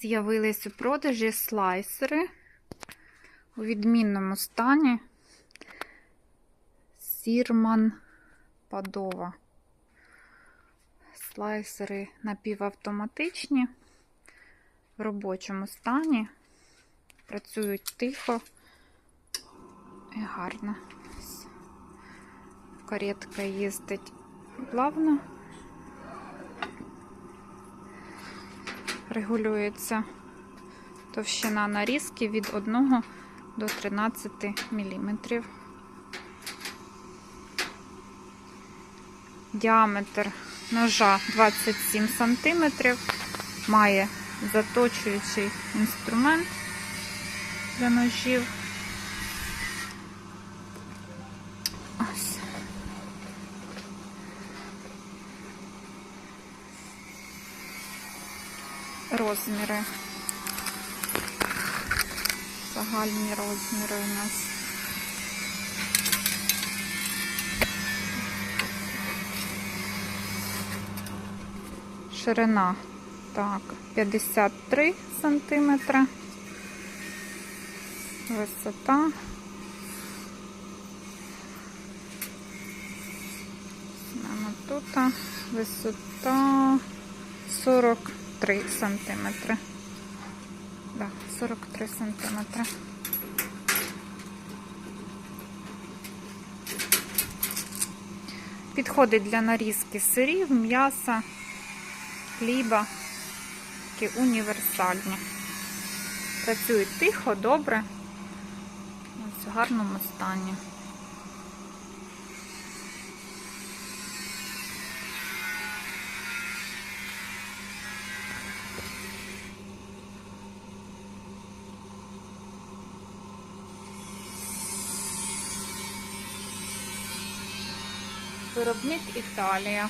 З'явились у продажі слайсери у відмінному стані. Сірман Падова. Слайсери напівавтоматичні, в робочому стані. Працюють тихо і гарно. Каретка їздить плавно. Регулюється товщина нарізки від 1 до 13 мм. Діаметр ножа 27 см. Має заточуючий інструмент для ножів. Розміри. Загальні розміри у нас. Ширина так, 53 сантиметри. Висота. Саме тут висота 43 сантиметри. Да, 43 сантиметри. Підходить для нарізки сирів, м'яса, хліба. Такі універсальні. Працюють тихо, добре. В гарному стані. Виробник Італія.